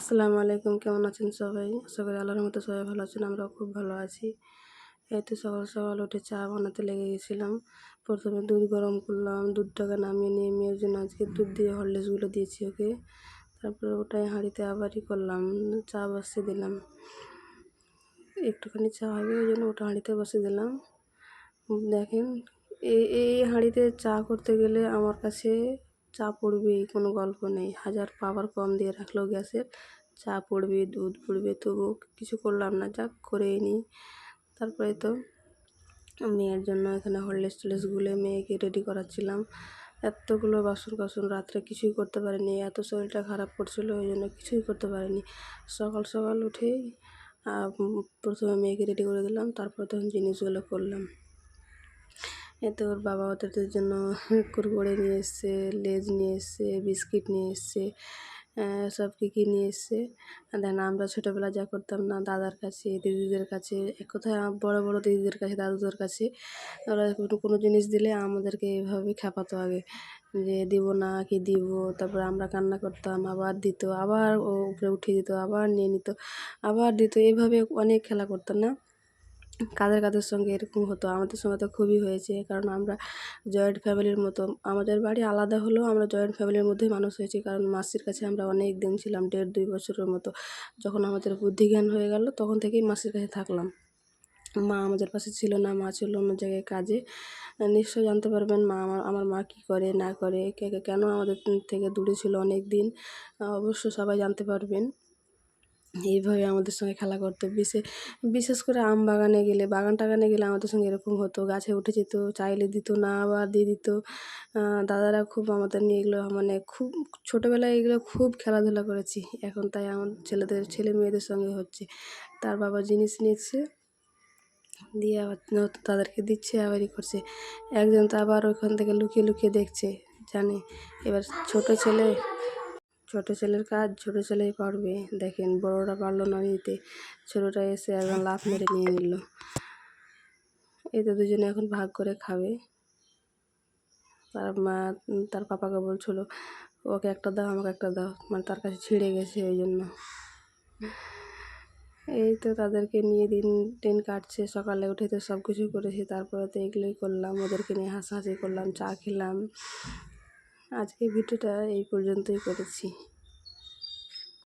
আসসালামু আলাইকুম, কেমন আছেন সবাই? আশা করি আল্লাহর মতো সবাই ভালো আছেন, আমরাও খুব ভালো আছি। এই তো সকাল সকাল উঠে চা বানাতে লেগে গেছিলাম। প্রথমে দুধ গরম করলাম, দুধটাকে নামিয়ে নিয়ে মেয়ের জন্য আজকে দুধ দিয়ে হরলিক্সগুলো দিয়েছি ওকে। তারপরে ওটাই হাঁড়িতে আবারই করলাম, চা বসিয়ে দিলাম। একটুখানি চা হবে, ওই জন্য ওটা হাঁড়িতে বসিয়ে দিলাম। দেখেন, এই এই হাঁড়িতে চা করতে গেলে আমার কাছে চা পড়বেই কোনো গল্প নেই। হাজার পাওয়ার কম দিয়ে রাখলেও গ্যাসের। চা পড়বে, দুধ পড়বে, তবু কিছু করলাম না, যাক করেই নিই। তারপরে তো মেয়ের জন্য এখানে হরলিক্স টরলিক্স গুলে মেয়েকে রেডি করাচ্ছিলাম। এতগুলো বাসন কাসন রাত্রে কিছুই করতে পারিনি, এত শরীরটা খারাপ করছিল, ওই জন্য কিছুই করতে পারিনি। সকাল সকাল উঠেই প্রথমে মেয়েকে রেডি করে দিলাম, তারপর তখন জিনিসগুলো করলাম। এতে ওর বাবা ওদের জন্য কুরকুরে নিয়ে এসছে, লেজ নিয়ে এসছে, বিস্কিট নিয়ে এসছে সব কী কী নিয়ে এসছে। দেন আমরা ছোটোবেলা যা করতাম না, দাদার কাছে, দিদিদের কাছে, এক কথায় বড় বড় দিদিদের কাছে, দাদুদের কাছে, ওরা কোনো জিনিস দিলে আমাদেরকে এইভাবে খেপাতো আগে। যে দিব না কি দিব, তারপরে আমরা কান্না করতাম, আবার দিত, আবার ও উপরে উঠিয়ে দিত, আবার নিয়ে নিত, আবার দিত, এভাবে অনেক খেলা করতাম না? কাদের কাদের সঙ্গে এরকম হতো? আমাদের সঙ্গে তো খুবই হয়েছে। কারণ আমরা জয়েন্ট ফ্যামিলির মতো, আমাদের বাড়ি আলাদা হলেও আমরা জয়েন্ট ফ্যামিলির মধ্যেই মানুষ হয়েছি। কারণ মাসির কাছে আমরা অনেক দিন ছিলাম, দেড় দুই বছরের মতো। যখন আমাদের বুদ্ধি জ্ঞান হয়ে গেল, তখন থেকেই মাসির কাছে থাকলাম। মা আমাদের পাশে ছিল না, মা ছিল অন্য জায়গায় কাজে। নিশ্চয় জানতে পারবেন, মা আমার আমার মা কী করে, না করে কেন আমাদের থেকে দূরে ছিল অনেক দিন? অবশ্য সবাই জানতে পারবেন। এইভাবে আমাদের সঙ্গে খেলা করতো। বিশেষ বিশেষ করে আম বাগানে গেলে, বাগান টাগানে গেলে আমাদের সঙ্গে এরকম হতো। গাছে উঠে যেত, চাইলে দিত না, আবার দিয়ে দিত। দাদারা খুব আমাদের নিয়ে এগুলো মানে খুব, ছোটোবেলায় এগুলো খুব খেলাধুলা করেছি। এখন তাই আমার ছেলেদের, ছেলে মেয়েদের সঙ্গে হচ্ছে। তার বাবা জিনিস নিচ্ছে, দিয়ে আবার তাদেরকে দিচ্ছে আবারই করছে। একজন তো আবার ওইখান থেকে লুকিয়ে লুকিয়ে দেখছে, জানে। এবার ছোট ছেলে ছোট ছেলের কাজ ছোট ছেলেই পারবে। দেখেন, বড়রা পারল না নিতে। ছোটোটা এসে একদম লাফ মেরে নিয়ে নিল। এই তো দুজনে এখন ভাগ করে খাবে। তার মা, তার পাপাকে বলছিল, ওকে একটা দাও, আমাকে একটা দাও। মানে তার কাছে ছিঁড়ে গেছে ওই জন্য। এই তো তাদেরকে নিয়ে দিন টিন কাটছে। সকালে উঠে তো সব কিছু করেছি, তারপরে তো এগুলোই করলাম। ওদেরকে নিয়ে হাসাহাসি করলাম, চা খেলাম। আজকে ভিডিওটা এই পর্যন্তই করেছি।